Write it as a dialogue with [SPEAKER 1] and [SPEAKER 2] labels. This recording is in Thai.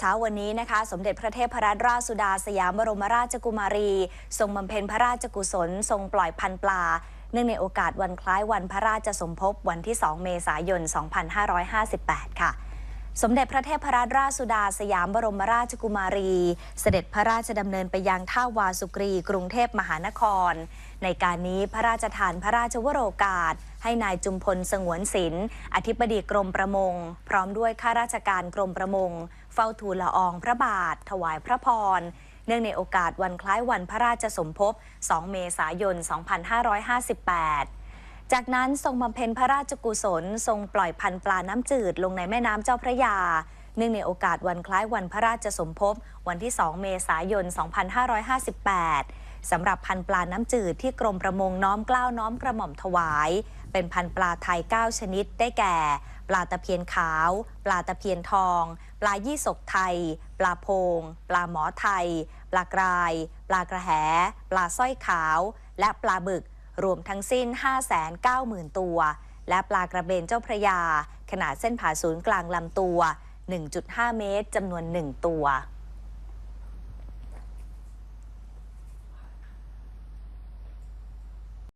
[SPEAKER 1] เช้าวันนี้นะคะ สมเด็จพระเทพรัตนราชสุดาสยามบรมราชกุมารี ทรงบำเพ็ญพระราชกุศล ทรงปล่อยพันปลา เนื่องในโอกาสวันคล้ายวันพระราชสมภพวันที่ 2 เมษายน 2558 ค่ะ สมเด็จพระเทพรัตนราชสุดาสยามบรมราชกุมารี เสด็จพระราชดำเนินไปยังท่าวาสุกรี กรุงเทพมหานคร ในการนี้พระราชทานพระราชวโรกาส ให้นายจุมพลสงวนศิลป์อธิบดีกรมประมง พร้อมด้วยข้าราชการกรมประมง เฝ้าทูลละอองพระบาท ถวายพระพร เนื่องในโอกาสวันคล้ายวันพระราชสมภพ 2 เมษายน 2558 จากนั้นทรงบำเพ็ญพระราชกุศล ทรงปล่อยพันปลาน้ำจืดลงในแม่น้ำเจ้าพระยา เนื่องในโอกาสวันคล้ายวันพระราชสมภพวันที่ 2 เมษายน 2558 สำหรับพันปลาน้ำจืดที่กรมประมงน้อมกล้าวน้อมกระหม่อมถวาย เป็นพันปลาไทย 9 ชนิดได้แก่ ปลาตะเพียนขาว ปลาตะเพียนทอง ปลายี่สกไทย ปลาโพง ปลาหมอไทย ปลากราย ปลากระแห ปลาสร้อยขาว และปลาบึก รวมทั้งสิ้น 590,000 ตัว และปลากระเบนเจ้าพระยา ขนาดเส้นผ่าศูนย์กลางลำตัว 1.5 เมตรจำนวน 1 ตัว